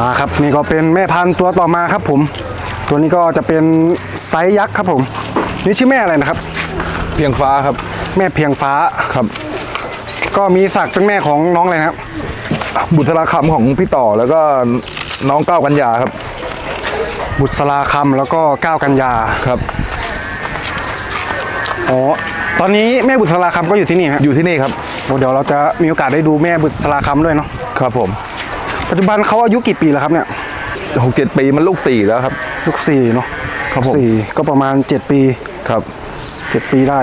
มาครับนี่ก็เป็นแม่พันธุ์ตัวต่อมาครับผม ตัวนี้ก็จะเป็นไซส์ยักษ์ครับผม นี่ชื่อแม่อะไรนะครับ เพียงฟ้าครับ แม่เพียงฟ้าครับ ก็มีศักดิ์เป็นแม่ของน้องอะไรนะครับ บุตรคำของพี่ต่อแล้วก็น้องก้าวกัญญาครับ บุษราคำแล้วก็ก้าวกันยาครับอ๋อตอนนี้แม่บุษราคำก็อยู่ที่นี่ครับอยู่ที่นี่ครับเดี๋ยวเราจะมีโอกาสได้ดูแม่บุษราคำด้วยเนาะครับผม ปัจจุบันเขาอายุกี่ปีแล้วครับเนี่ยหกเจ็ดปีมันลูกสี่แล้วครับ ลูกสี่เนาะครับผม สี่ก็ประมาณ7ปีครับ7ปีได้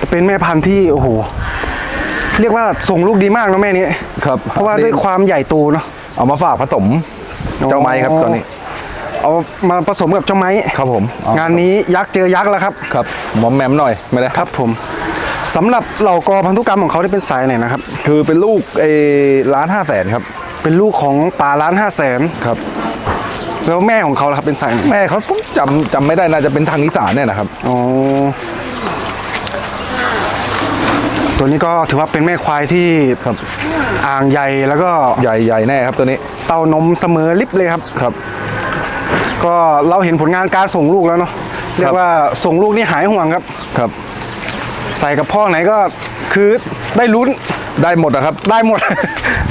จะเป็นแม่พันธุ์ที่โอ้โหเรียกว่าส่งลูกดีมากเนาะแม่นี้ ครับเพราะว่าด้วยความใหญ่โตเนาะ เอามาฝากผสมเจ้าไม้ครับตอนนี้เอามาผสมกับเจ้าไม้ครับผมเอางานนี้ยักษ์เจอยักษ์แล้วครับ ครับหมอมแมมหน่อยไม่ได้ครับผมสำหรับเหล่ากอพันธุกรรมของเขาที่เป็นสายไหนนะครับ คือเป็นลูกเอล้านห้าแสนครับ เป็นลูกของป่าล้านห้าแสนครับแล้วแม่ของเขาล่ะครับเป็นสายไหนแม่เขาผมจำจำไม่ได้น่าจะเป็นทางอีสานเนี่ยนะครับ อ๋อตัวนี้ก็ถือว่าเป็นแม่ควายที่ครับ อ่างใหญ่แล้วก็ใหญ่ใหญ่แน่ครับตัวนี้เต้านมเสมอลิบเลยครับ ครับ ก็เราเห็นผลงานการส่งลูกแล้วเนาะเรียกว่าส่งลูกนี่หายห่วงครับ ครับ ใส่กับพ่อไหนก็คือได้ลุ้นได้หมดนะครับ ได้หมด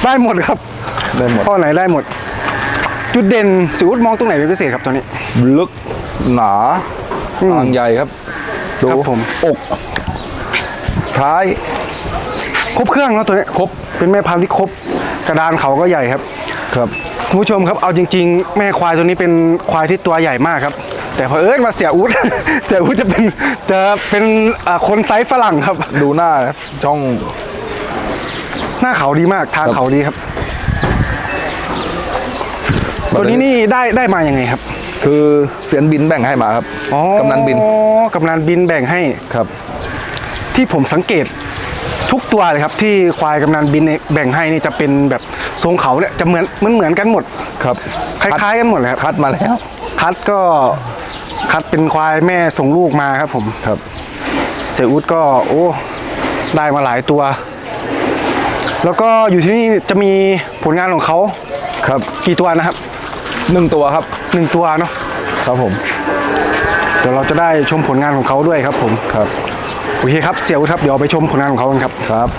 ได้หมดครับ ได้หมดพ่อไหนได้หมด จุดเด่นสิวดมองตรงไหนเป็นพิเศษครับตัวนี้ ลึกหนาอ่างใหญ่ครับดูครับผมอกท้าย ครบเครื่องเนาะตัวนี้ครบเป็นแม่พันธุ์ที่ครบกระดานเขาก็ใหญ่ครับ ครับคุณผู้ชมครับเอาจริง ๆ แม่ควายตัวนี้เป็นควายที่ตัวใหญ่มากครับ แต่พอเอิญมาเสียอุดเสียอุดจะเป็นจะเป็นอ่าคนไซส์ฝรั่งครับ ดูหน้าครับช่อง หน้าเขาดีมากทางเขาดีครับ ตัวนี้นี่ได้ได้มาอย่างไงครับ คือเสียนบินแบ่งให้มาครับอ๋อกำนันบินกำนันบินแบ่งให้ครับ ที่ผมสังเกตทุกตัวเลยครับ ที่ควายกำนันบินเนี่ยแบ่งให้นี่จะเป็นแบบทรงเขาเนี่ยจะเหมือนเหมือนเหมือนกันหมดครับคล้ายๆกันหมดเลยครับคัดมาแล้วคัดก็คัดเป็นควายแม่ส่งลูกมาครับผมครับ เสียอุดก็โอ้ได้มาหลายตัว แล้วก็อยู่ที่นี่จะมีผลงานของเขาครับ กี่ตัวนะครับ หนึ่งตัวครับหนึ่งตัวเนาะครับผมเดี๋ยวเราจะได้ชมผลงานของเขาด้วยครับผมครับโอเคครับเสียอุดครับเดี๋ยวไปชมผลงานของเขากันครับครับ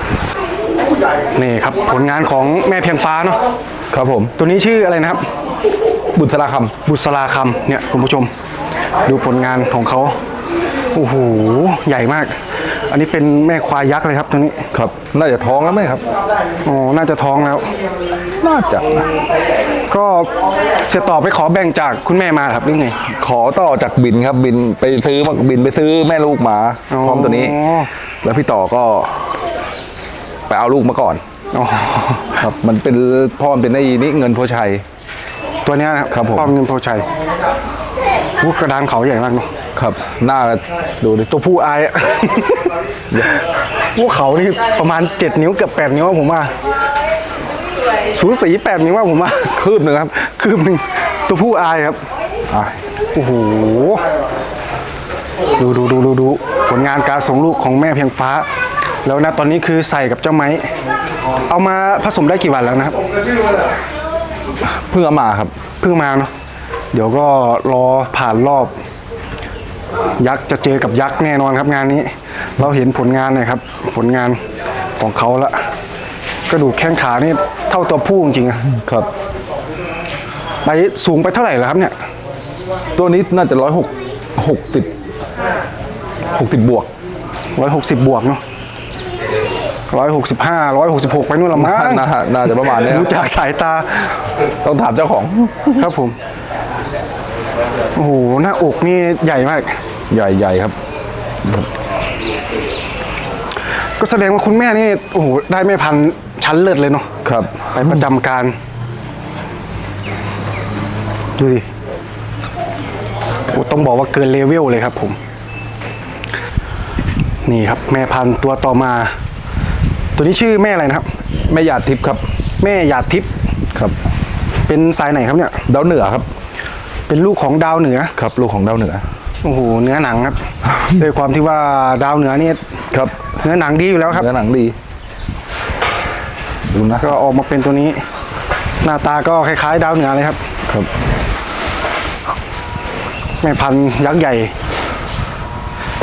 นี่ครับผลงานของแม่เพียงฟ้าเนาะครับผม ตัวนี้ชื่ออะไรนะครับ บุษราคบุษราคำเนี่ยคุณผู้ชม ดูผลงานของเขาโอ้โหใหญ่มาก อันนี้เป็นแม่ควายยักษ์เลยครับตัวนี้ำครับ น่าจะท้องแล้วไหมครับอ๋อน่าจะท้องแล้ว น่าจะก็เสียต่อไปขอแบ่งจากคุณแม่มาเหรอครับหรือไง ขอต่อจากบินครับบินไปซื้อมาบินไปซื้อแม่ลูกมาอ๋อ พร้อมตัวนี้ แล้วพี่ต่อก็ ไปเอาลูกมาก่อน อ๋อครับ มันเป็นพ่อมันเป็นไอ้นี่เงินโพชัย ตัวเนี้ยนะครับครับผม ป้อมเงินโพชัยวูกระดานเขาใหญ่มากเนาะครับ หน้าดูดิตัวผู้อายอะพวกเขานี่ประมาณ 7 นิ้วเกือบ8นิ้วอะผมว่า สูสี8นิ้วว่าผมว่าคืบหนึ่งครับ คืบหนึ่งตัวผู้อายครับอะโอ้โหดูดูดูดูดูผลงานการส่งลูกของแม่เพียงฟ้า แล้วนะตอนนี้คือใส่กับเจ้าไม้ เอามาผสมได้กี่วันแล้วนะครับ เพิ่งเอามาครับ เพิ่งมาเนาะเดี๋ยวก็รอผ่านรอบ ยักษ์จะเจอกับยักษ์แน่นอนครับงานนี้ เราเห็นผลงานหน่อยครับ ผลงานของเขาละ กระดูกแข้งขานี่เท่าตัวผู้จริงๆอะครับ ไปสูงไปเท่าไหร่แล้วครับเนี่ย ตัวนี้น่าจะร้อยหกหกสิบหกสิบบวกร้อยหกสิบบวกเนาะร้อยหกสิบห้าร้อยหกสิบหกไปนู่นละมั้งน่าน่าจะประมาณนี้ดูครับจากสายตา ต้องถามเจ้าของ ครับผม โอ้โห หน้าอกนี่ใหญ่มาก ใหญ่ใหญ่ครับ ก็แสดงว่าคุณแม่นี่ โอ้โห ได้แม่พันธุ์ ชั้นเลิศเลยเนาะครับ ไปประจำการ ดูดิโอ้ต้องบอกว่าเกินเลเวลเลยครับผม นี่ครับ แม่พันธุ์ตัวต่อมา ตัวนี้ชื่อแม่อะไรนะครับ แม่หยาดทิพย์ครับแม่หยาดทิพย์ครับ เป็นสายไหนครับเนี่ย ดาวเหนือครับ เป็นลูกของดาวเหนือครับ ลูกของดาวเหนือโอ้โหเนื้อหนังครับ ด้วยความที่ว่าดาวเหนือนี่ครับ เนื้อหนังดีอยู่แล้วครับเนื้อหนังดี ดูนะก็ออกมาเป็นตัวนี้ หน้าตาก็คล้ายๆ ดาวเหนือเลยครับครับแม่พันธุ์ยักษ์ใหญ่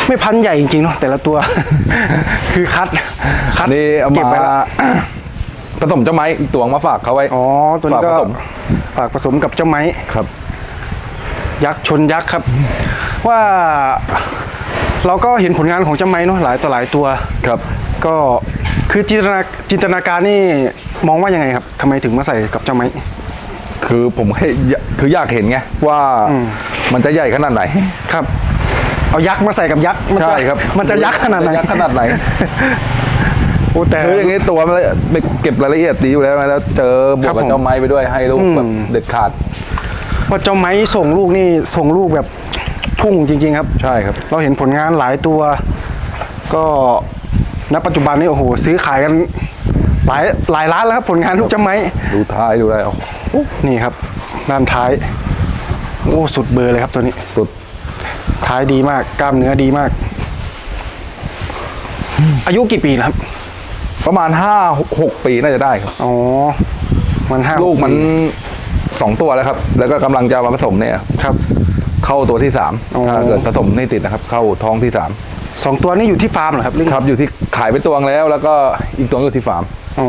ไม่พันธุ์ใหญ่จริงๆเนาะแต่ละตัว คือคัดคัดนี่เอาเก็บมาไว้ละ ผสมเจ้าไม้อีกตัวมาฝากเขาไว้ อ๋อตัวนี้ฝากก็ผสม ฝากผสมกับเจ้าไม้ ครับ ยักษ์ชนยักษ์ครับ ว่าเราก็เห็นผลงานของเจ้าไม้เนาะหลายต่อหลายตัว ครับ ก็ คือจินตนาจินตนาการนี่มองว่ายังไงครับทำไมถึงมาใส่กับเจ้าไม้ คือผมให้คืออยากเห็นไงว่ามันจะใหญ่ขนาดไหน ครับ เอายักษ์มาใส่กับยักษ์มันจะใช่ครับมันจะยักษ์ขนาดไหนยักษ์ขนาดไหน โอ้แต่ คืออย่างนี้ตัวมันเลยไปเก็บรายละเอียดดีอยู่แล้วนะแล้วเจอบวครักบกับผมเจ้าไม้ไปด้วยให้ลูกแบบเด็ดขาดเพราะเจ้าไม้ส่งลูกนี่ส่งลูกแบบพุ่งจริง ๆ ครับ ใช่ครับ เราเห็นผลงานหลายตัว ก็ ณปัจจุบันนี้โอ้โหซื้อขายกันหลายหลายล้านแล้วครับผลงานลูกเจ้าไม้ดูท้ายดูอะไรเอานี่ครับด้านท้าย โอ้สุดเบอร์เลยครับตัวนี้สุดท้ายดีมาก กล้ามเนื้อดีมาก อายุกี่ปีนะครับ ประมาณห้าหกปีน่าจะได้ครับ อ๋อ มันห้าลูกมันปีสองตัวแล้วครับ แล้วก็กำลังจะมาผสมเนี่ยครับ เข้าตัวที่สามอ๋อถ้าเกิดผสมไม่ติดนะครับ เข้าท้องที่สาม สองตัวนี้อยู่ที่ฟาร์มเหรอครับหรือครับอยู่ที่ขายไปตัวงแล้ว แล้วก็อีกตัวอยู่ที่ฟาร์มอ๋อ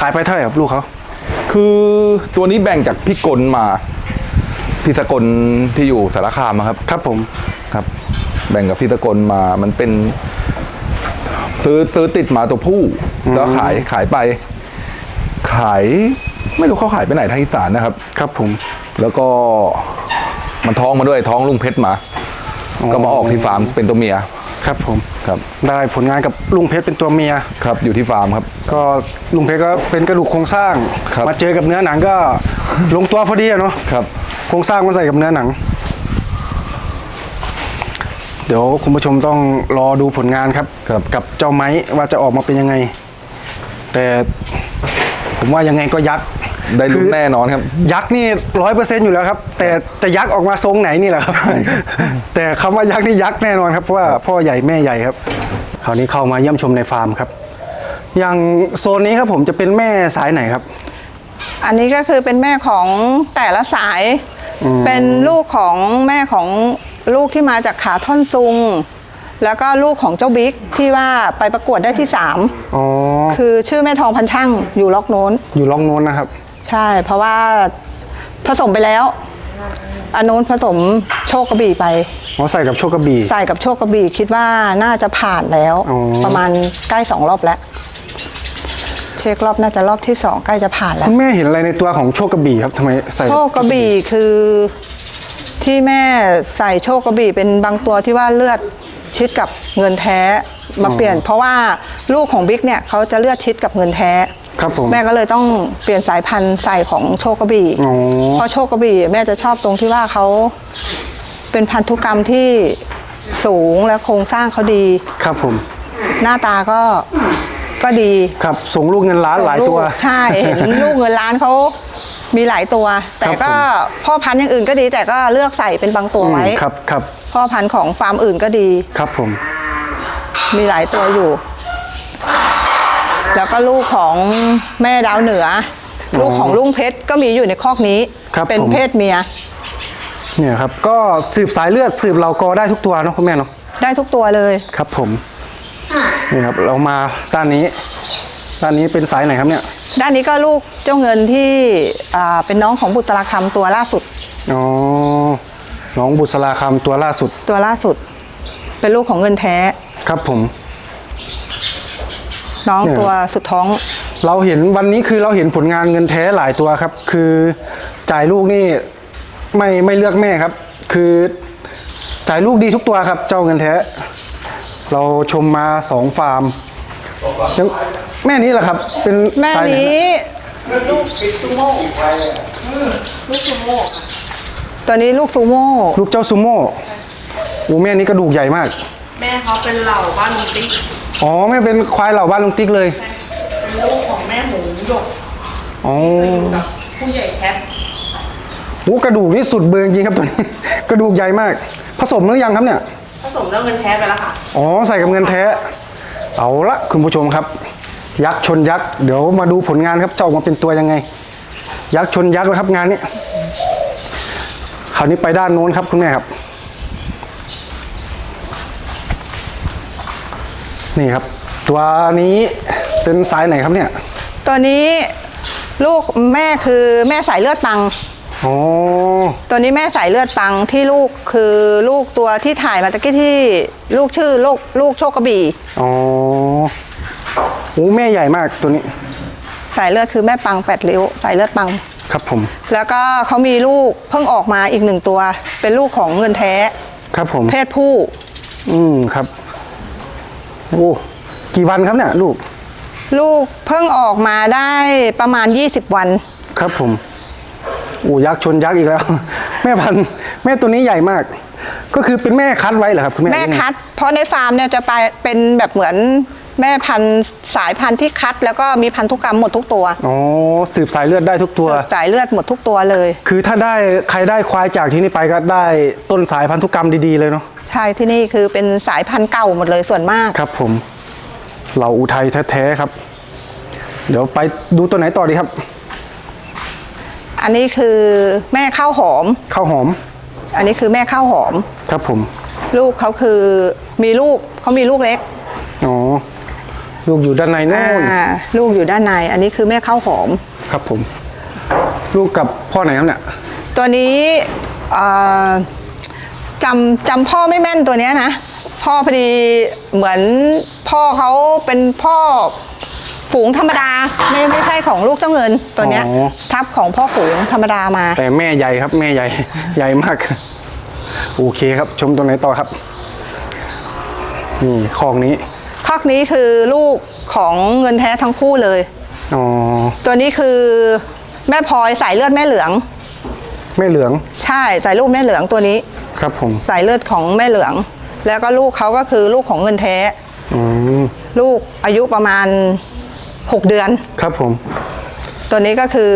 ขายไปเท่าไหร่ครับลูกเขาคือตัวนี้แบ่งจากพี่กลมาพี่สกลที่อยู่สารคามอะครับ ครับผมครับ แบ่งกับพี่สกลมามันเป็น ซื้อซื้อติดมาตัวผู้ แล้วขายขายไป ขายไม่รู้เขาขายไปไหนทางอีสานนะครับ ครับผม แล้วก็มันท้องมาด้วยท้องลุงเพชรมา ก็มาออกที่ฟาร์มเป็นตัวเมียครับผมครับได้ผลงานกับลุงเพชรเป็นตัวเมียครับอยู่ที่ฟาร์มครับ ก็ลุงเพชรก็เป็นกระดูกโครงสร้างครับมาเจอกับเนื้อหนังก็ลงตัวพอดีอะเนาะครับโครงสร้างมาใส่กับเนื้อหนัง เดี๋ยวคุณผู้ชมต้องรอดูผลงานครับครับกับเจ้าไม้ว่าจะออกมาเป็นยังไง แต่ผมว่ายังไงก็ยักษ์ ได้ลุ้นคือแน่นอนครับ ยักษ์นี่ร้อยเปอร์เซ็นต์อยู่แล้วครับ แต่จะยักษ์ออกมาทรงไหนนี่แหละครับ แต่คำว่ายักษ์นี่ยักษ์แน่นอนครับเพราะว่าพ่อใหญ่แม่ใหญ่ครับคราวนี้เข้ามาเยี่ยมชมในฟาร์มครับ อย่างโซนนี้ครับผมจะเป็นแม่สายไหนครับ อันนี้ก็คือเป็นแม่ของแต่ละสาย เป็นลูกของแม่ของลูกที่มาจากขาท่อนซุงแล้วก็ลูกของเจ้าบิ๊กที่ว่าไปประกวดได้ที่สามอ๋อคือชื่อแม่ทองพันช่างอยู่ล็อกโน้น อยู่ล่องโน้นนะครับ ใช่ เพราะว่าผสมไปแล้วอันนู้นผสมโชคกระบี่ไปอ๋อใส่กับโชคกระบี่ ใส่กับโชคกระบี่คิดว่าน่าจะผ่านแล้ว อ๋อ ประมาณใกล้สองรอบแล้ว เช็ครอบน่าจะรอบที่สองใกล้จะผ่านแล้ว คุณแม่เห็นอะไรในตัวของโชคกระบี่ครับทำไมใส่โชคกระบี่คือที่แม่ใส่โชคกระบี่เป็นบางตัวที่ว่าเลือดชิดกับเงินแท้มาเปลี่ยน เพราะว่าลูกของบิ๊กเนี่ยเขาจะเลือดชิดกับเงินแท้ ครับผมแม่ก็เลยต้องเปลี่ยนสายพันธุ์ใส่ของโชคกระบี่อ๋อเพราะโชคกระบี่แม่จะชอบตรงที่ว่าเขาเป็นพันธุกรรมที่สูงและโครงสร้างเขาดี ครับผม หน้าตาก็ก็ดีครับส่งลูกเงินล้านหลายตัวลูกใช่เห็นลูกเงินล้านเขามีหลายตัว แต่ก็พ่อพันธุ์อย่างอื่นก็ดี แต่ก็เลือกใส่เป็นบางตัวไว้ครับครับพ่อพันธุ์ของฟาร์มอื่นก็ดีครับผม มีหลายตัวอยู่ แล้วก็ลูกของแม่ดาวเหนืออลูกของลุงเพชรก็มีอยู่ในคอกนี้ ครับเป็นผม เพศเมีย เนี่ยครับ ก็สืบสายเลือดสืบเหล่ากอได้ทุกตัวเนาะคุณแม่เนาะได้ทุกตัวเลย ครับผมนี่ครับเรามาด้านนี้ ด้านนี้เป็นสายไหนครับเนี่ยด้านนี้ก็ลูกเจ้าเงินที่อ่าเป็นน้องของบุตรคำตัวล่าสุด อ๋อน้องบุษราคำตัวล่าสุดตัวล่าสุด เป็นลูกของเงินแท้ ครับผม น้องเนี่ยตัวสุดท้อง เราเห็นวันนี้คือเราเห็นผลงานเงินแท้หลายตัวครับ คือจ่ายลูกนี่ไม่ไม่เลือกแม่ครับ คือจ่ายลูกดีทุกตัวครับ เจ้าเงินแท้ เราชมมาสองฟาร์มยังแม่นี้แหละครับ เป็นแม่สายไหนี้ตัวนี้ลูกซูโม่ลูกเจ้าซูโม่โอ้แม่นี้กระดูกใหญ่มาก แม่เขาเป็นเหล่าบ้านลุงติ๊ก อ๋อแม่เป็นควายเหล่าบ้านลุงติ๊กเลยเป็นลูกของแม่หมูหยกอ๋อกับผู้ใหญ่แคทโอ้กระดูกนี่สุดเบืองจริงครับตัวนี้ กระดูกใหญ่มาก ผสมหรือยังครับเนี่ย ผสมแล้วเงินแท้ไปแล้วค่ะ อ๋อใส่กับเงินแท้ เอาละคุณผู้ชมครับ ยักษ์ชนยักษ์เดี๋ยวมาดูผลงานครับจะออกมาเป็นตัวยังไง ยักษ์ชนยักษ์แล้วครับงานนี้คราวนี้ไปด้านโน้นครับคุณแม่ครับ นี่ครับ ตัวนี้เป็นสายไหนครับเนี่ยตัวนี้ลูกแม่คือแม่สายเลือดปัง อ๋อตัวนี้แม่สายเลือดปังที่ลูกคือลูกตัวที่ถ่ายมาตะกี้ที่ลูกชื่อลูกลูกโชคกระบี่อ๋อโอ้แม่ใหญ่มากตัวนี้ สายเลือดคือแม่ปังแปดริ้วสายเลือดปัง ครับผม แล้วก็เขามีลูกเพิ่งออกมาอีกหนึ่งตัว เป็นลูกของเงินแท้ ครับผม เพศผู้ อืมครับ โอ้กี่วันครับเนี่ยลูก ลูกเพิ่งออกมาได้ประมาณ 20 วัน ครับผมโอ้ยักษ์ชนยักษ์อีกแล้ว แม่พันธุ์แม่ตัวนี้ใหญ่มาก ก็คือเป็นแม่คัดไว้เหรอครับคุณแม่แม่คัด เพราะในฟาร์มเนี่ยจะไปเป็นแบบเหมือน แม่พันธุ์สายพันธุ์ที่คัด แล้วก็มีพันธุกรรมหมดทุกตัวอ๋อสืบสายเลือดได้ทุกตัว สายเลือดหมดทุกตัวเลย คือถ้าได้ใครได้ควายจากที่นี่ไปก็ได้ต้นสายพันธุกรรมดีๆเลยเนาะใช่ที่นี่คือเป็นสายพันธุ์เก่าหมดเลยส่วนมาก ครับผมเราอุทัยแท้ๆครับ เดี๋ยวไปดูตัวไหนต่อดีครับ อันนี้คือแม่ข้าวหอม ข้าวหอม อันนี้คือแม่ข้าวหอม ครับผม ลูกเขาคือมีลูกเขามีลูกเล็ก อ๋อ ลูกอยู่ด้านในโน่นอ่าลูกอยู่ด้านใน อันนี้คือแม่ข้าวหอม ครับผม ลูกกับพ่อไหนครับเนี่ย ตัวนี้เอ่อจำจำพ่อไม่แม่นตัวเนี้ยนะ พ่อพอดีเหมือนพ่อเขาเป็นพ่อฝูงธรรมดา ไม่ไม่ใช่ของลูกเจ้าเงินตัวเนี้ย อ๋อ ทับของพ่อฝูงธรรมดามา แต่แม่ใหญ่ครับ แม่ใหญ่ ใหญ่มาก โอเคครับ ชมตัวไหนต่อครับ นี่คอกนี้ คอกนี้คือลูกของเงินแท้ทั้งคู่เลย อ๋อ ตัวนี้คือแม่พลอยสายเลือดแม่เหลือง แม่เหลือง ใช่สายลูกแม่เหลืองตัวนี้ครับผม สายเลือดของแม่เหลือง แล้วก็ลูกเขาก็คือลูกของเงินแท้ อืม ลูกอายุประมาณ 6 เดือน ครับผม ตัวนี้ก็คือ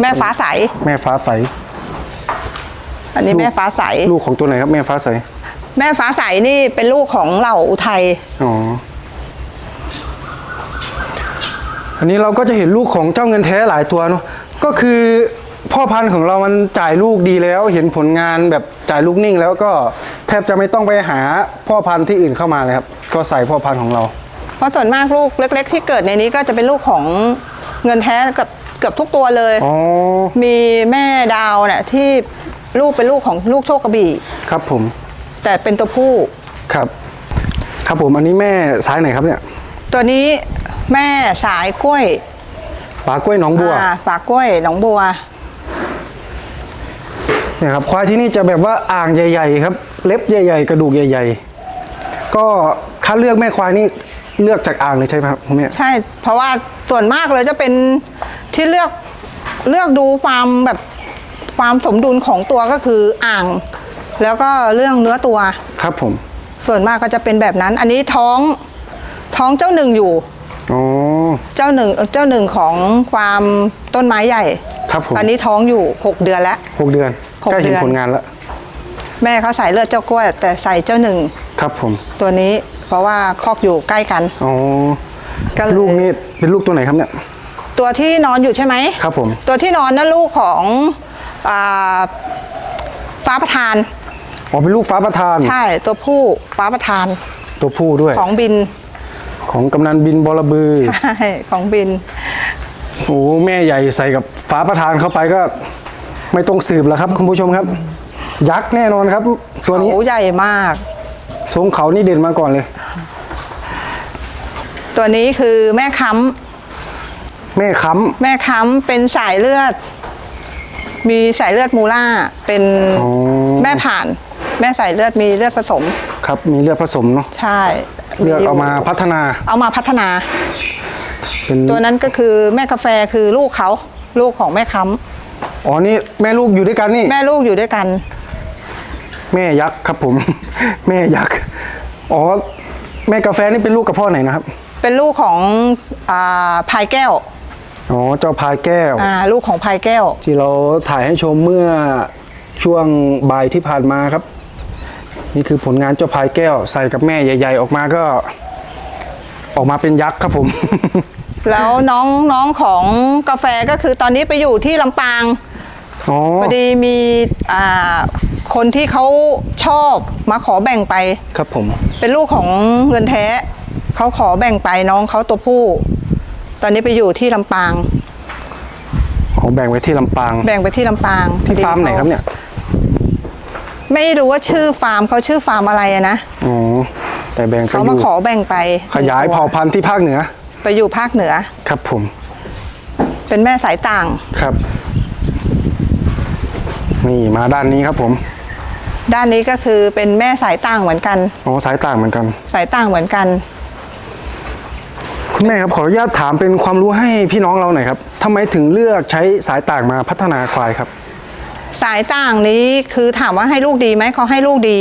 แม่ฟ้าใส แม่ฟ้าใส อันนี้แม่ฟ้าใส ลูกของตัวไหนครับแม่ฟ้าใส แม่ฟ้าใสนี่เป็นลูกของเหล่าอุทัย อ๋อ อันนี้เราก็จะเห็นลูกของเจ้าเงินแท้หลายตัวเนาะก็คือพ่อพันธุ์ของเรามันจ่ายลูกดีแล้ว เห็นผลงานแบบจ่ายลูกนิ่ง แล้วก็แทบจะไม่ต้องไปหาพ่อพันธุ์ที่อื่นเข้ามาเลยครับ ก็ใส่พ่อพันธุ์ของเรา เพราะส่วนมากลูกเล็ก ๆ ที่เกิดในนี้ก็จะเป็นลูกของเงินแท้เกับเกือบทุกตัวเลย อ๋อ มีแม่ดาวเนี่ยที่ลูกเป็นลูกของลูกโชคกระบี่ ครับผม แต่เป็นตัวผู้ ครับ ครับผม อันนี้แม่สายไหนครับเนี่ย ตัวนี้ แม่สายกล้วยปลากล้วยหนองบัวอ่าฝากกล้วยหนองบัว เนี่ยครับควายที่นี่จะแบบว่าอ่างใหญ่ ๆ ครับ เล็บใหญ่ ๆ กระดูกใหญ่ ๆ ก็คัดเลือกแม่ควายนี่เลือกจากอ่างเลยใช่ไหมครับคุณแม่ ใช่ เพราะว่าส่วนมากเลยจะเป็นที่เลือกเลือกดูความแบบความสมดุลของตัวก็คืออ่าง แล้วก็เรื่องเนื้อตัว ครับผม ส่วนมากก็จะเป็นแบบนั้น อันนี้ท้องท้องเจ้าหนึ่งอยู่ อ๋อเจ้าหนึ่งเอ่อเจ้าหนึ่งของความต้นไม้ใหญ่ ครับผมอันนี้ท้องอยู่หกเดือนแล้ว หกเดือนหกใกล้เห็นเดือน ผลงานแล้ว แม่เขาใส่เลือดเจ้ากล้วย แต่ใส่เจ้าหนึ่งครับผมตัวนี้ เพราะว่าคอกอยู่ใกล้กัน อ๋อก็เลย ลูกนี่เป็นลูกตัวไหนครับเนี่ย ตัวที่นอนอยู่ใช่ไหมครับผม ตัวที่นอนนั่นลูกของอาฟ้าประธาน อ๋อเป็นลูกฟ้าประธาน ใช่ตัวผู้ฟ้าประธานตัวผู้ด้วย ของบิน ของกำนันบินบอระบือ ใช่ของบิน โอ้แม่ใหญ่ใส่กับฟ้าประธานเข้าไปก็ ไม่ต้องสืบแล้วครับ คุณผู้ชมครับ ยักษ์แน่นอนครับ ตัวนี้เขาใหญ่มาก ทรงเขานี่เด่นมาก่อนเลย ตัวนี้คือแม่ค้แม่ค้ำแม่ค้ำเป็นสายเลือด มีสายเลือดมูล่าเป็นำอ๋อแม่ผ่าน แม่สายเลือดมีเลือดผสม ครับมีเลือดผสมเนาะใช่ เลือกเอามาพัฒนา เอามาพัฒนาเป็นตัวนั้นก็คือแม่กาแฟคือลูกเขาลูกของแม่ค้อ๋อนี่แม่ลูกอยู่ด้วยกันนี่ำแม่ลูกอยู่ด้วยกัน แม่ยักษ์ครับผม แม่ยักษ์อ๋อแม่กาแฟนี่เป็นลูกกับพ่อไหนนะครับ เป็นลูกของอาพายแก้วอ๋อเจ้าพายแก้วอ่าลูกของพายแก้ว ที่เราถ่ายให้ชมเมื่อช่วงบ่ายที่ผ่านมาครับ นี่คือผลงานเจ้าพายแก้วใส่กับแม่ใหญ่ ๆ ออกมาก็ ออกมาเป็นยักษ์ครับผม แล้วน้องน้องของกาแฟก็คือตอนนี้ไปอยู่ที่ลำปางอ๋อพอดีมีอ่าคนที่เขาชอบมาขอแบ่งไป ครับผม เป็นลูกของเงินแท้เขาขอแบ่งไปน้องเขาตัวผู้ ตอนนี้ไปอยู่ที่ลำปางอ๋อแบ่งไว้ที่ลำปาง แบ่งไปที่ลำปางที่ฟาร์มไหนครับเนี่ย ไม่รู้ว่าชื่อฟาร์มเขาชื่อฟาร์มอะไรอะนะอ๋อแต่แบ่งไปเขาอมายู่ขอแบ่งไปขยายเผ่าพันธุ์ที่ภาคเหนือ ไปอยู่ภาคเหนือ ครับผม เป็นแม่สายต่าง ครับ นี่มาด้านนี้ครับผมด้านนี้ก็คือเป็นแม่สายต่างเหมือนกัน อ๋อสายต่างเหมือนกัน สายต่างเหมือนกัน คุณแม่ครับขออนุญาตถามเป็นความรู้ให้พี่น้องเราหน่อยครับทำไมถึงเลือกใช้สายต่างมาพัฒนาควายครับ สายต่างนี้คือถามว่าให้ลูกดีไหมเขาให้ลูกดี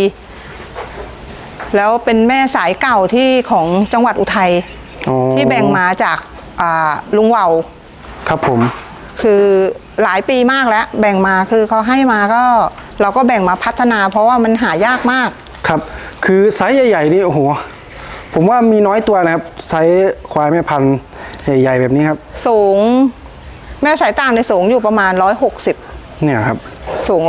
แล้วเป็นแม่สายเก่าที่ของจังหวัดอุทัยอ๋อที่แบ่งมาจากอ่าลุงเหว่าครับผม คือหลายปีมากแล้ว แบ่งมาคือเขาให้มาก็ เราก็แบ่งมาพัฒนา เพราะว่ามันหายากมาก ครับ คือไซส์ใหญ่ๆนี่โอ้โห ผมว่ามีน้อยตัวนะครับไซส์ควายแม่พันธุ์ใหญ่ๆแบบนี้ครับ สูง แม่สายต่างในยสูงอยู่ประมาณ 160 เนี่ยครับ สูง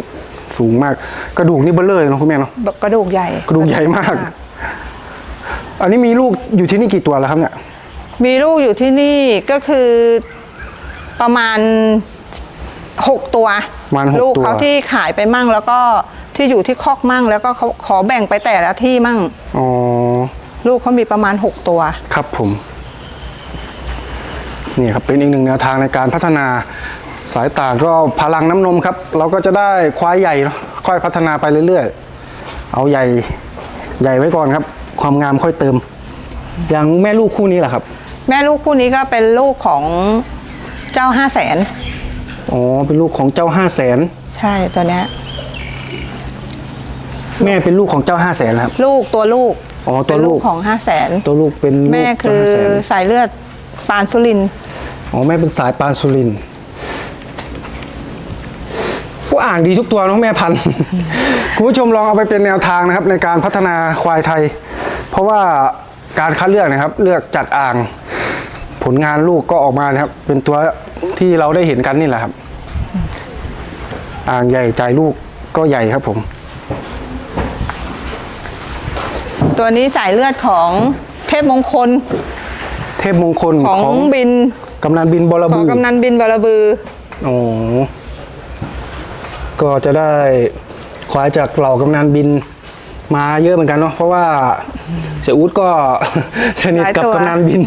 160สูงมาก กระดูกนี่เบลเลอร์เลยเนาะคุณแม่เนาะกระดูกใหญ่กระดูกใหญ่มาก อันนี้มีลูกอยู่ที่นี่กี่ตัวแล้วครับเนี่ย มีลูกอยู่ที่นี่ก็คือประมาณ6ตัวประมาณหกลูกตัวเขาที่ขายไปมั่ง แล้วก็ที่อยู่ที่คอกมั่ง แล้วก็เขาขอแบ่งไปแต่ละที่มั่งอ๋อลูกเขามีประมาณ6ตัว ครับผมนี่ครับเป็นอีกหนึ่งแนวทางในการพัฒนา สายตาก็พลังน้ำนมครับ เราก็จะได้ควายใหญ่เนอะค่อยพัฒนาไปเรื่อยๆ เอาใหญ่ใหญ่ไว้ก่อนครับ ความงามค่อยเติม อย่างแม่ลูกคู่นี้แหละครับ แม่ลูกคู่นี้ก็เป็นลูกของเจ้าห้าแสนอ๋อเป็นลูกของเจ้าห้าแสนใช่ตัวเนี้ยแม่เป็นลูกของเจ้าห้าแสนครับ ลูกตัวลูกอ๋อตัวเป็นลูลูกกของห้าแสนตัวลูกเป็นลูกแม่คือเจ้าห้าแสนสายเลือดปานสุรินทร์อ๋อแม่เป็นสายปานสุริน ทร์ผู้อ่างดีทุกตัวเน้องแม่พันธุ์ คุณผู้ชมลองเอาไปเป็นแนวทางนะครับ ในการพัฒนาควายไทย เพราะว่าการคัดเลือกนะครับ เลือกจากอ่าง ผลงานลูกก็ออกมานะครับ เป็นตัวที่เราได้เห็นกันนี่แหละครับ อ่างใหญ่ใจลูกก็ใหญ่ครับผม ตัวนี้สายเลือดของเทพมงคลเทพมงคลของของบินกำนันบินบอระขอบืงอกำนันบินบารบือ โอ้ ก็จะได้ควายจากเหล่ากำนันบินมาเยอะเหมือนกันเนาะเพราะว่าเสียอูดก็สนิทกับหลายตัวกำนันบิน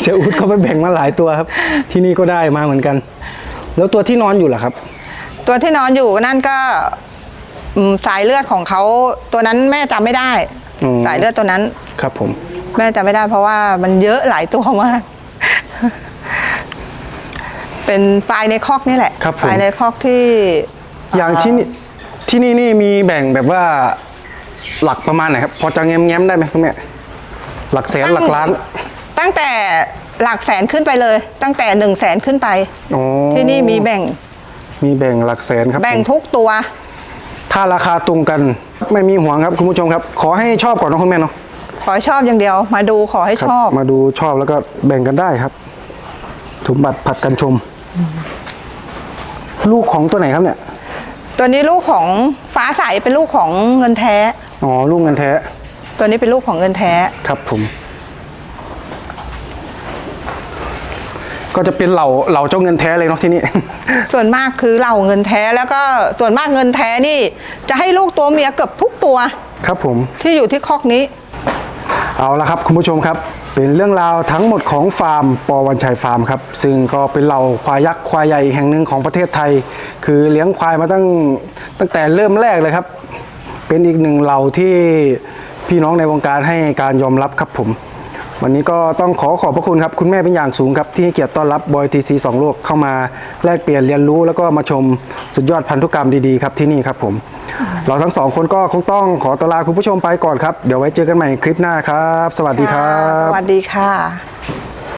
เสียอูดก็ไปแบ่งมาหลายตัวครับ ที่นี่ก็ได้มาเหมือนกัน แล้วตัวที่นอนอยู่ล่ะครับ ตัวที่นอนอยู่นั่นก็อืมสายเลือดของเขาตัวนั้นแม่จำไม่ได้อืมสายเลือดตัวนั้นครับผม แม่จำไม่ได้เพราะว่ามันเยอะหลายตัวมากเป็นปลายในคอกนี่แหละครับผมปลายในคอกที่ อย่างที่นี่ที่นี่นี่มีแบ่งแบบว่าหลักประมาณไหนครับ พอจะแง้มแง้มๆได้ไหมคุณแม่หลักแสนหลักล้าน ตั้งแต่หลักแสนขึ้นไปเลย ตั้งแต่หนึ่งแสนขึ้นไปอ๋อที่นี่มีแบ่ง มีแบ่งหลักแสนครับแบ่งผมทุกตัว ถ้าราคาตรงกัน ไม่มีห่วงครับคุณผู้ชมครับ ขอให้ชอบก่อนนะคุณแม่เนาะขอให้ชอบอย่างเดียว มาดูขอให้ครับชอบ มาดูชอบแล้วก็แบ่งกันได้ครับถุมบัตรผัดกันชม ลูกของตัวไหนครับเนี่ย ตัวนี้ลูกของฟ้าใสเป็นลูกของเงินแท้ อ๋อลูกเงินแท้ ตัวนี้เป็นลูกของเงินแท้ ครับผม ก็จะเป็นเหล่าเหล่าเจ้าเงินแท้เลยเนาะที่นี่ ส่วนมากคือเหล่าเงินแท้แล้วก็ส่วนมากเงินแท้นี่ จะให้ลูกตัวเมียเกือบทุกตัว ครับผม ที่อยู่ที่คอกนี้ เอาละครับ คุณผู้ชมครับ เป็นเรื่องราวทั้งหมดของฟาร์มปอวันชัยฟาร์มครับ ซึ่งก็เป็นเหล่าควายยักษ์ควายใหญ่แห่งหนึ่งของประเทศไทย คือเลี้ยงควายมาตั้งตั้งแต่เริ่มแรกเลยครับ เป็นอีกหนึ่งเหล่าที่พี่น้องในวงการให้การยอมรับครับผม วันนี้ก็ต้องขอขอบพระคุณครับ คุณแม่เป็นอย่างสูงครับ ที่ให้เกียรติต้อนรับบอยทีซีสองโลกเข้ามาแลกเปลี่ยนเรียนรู้แล้วก็มาชมสุดยอดพันธุกรรมดีๆครับที่นี่ครับผม เราทั้งสองคนก็คงต้องขอตวลาคุณผู้ชมไปก่อนครับ เดี๋ยวไว้เจอกันใหม่คลิปหน้าครับ สวัสดีครับ สวัสดีค่ะ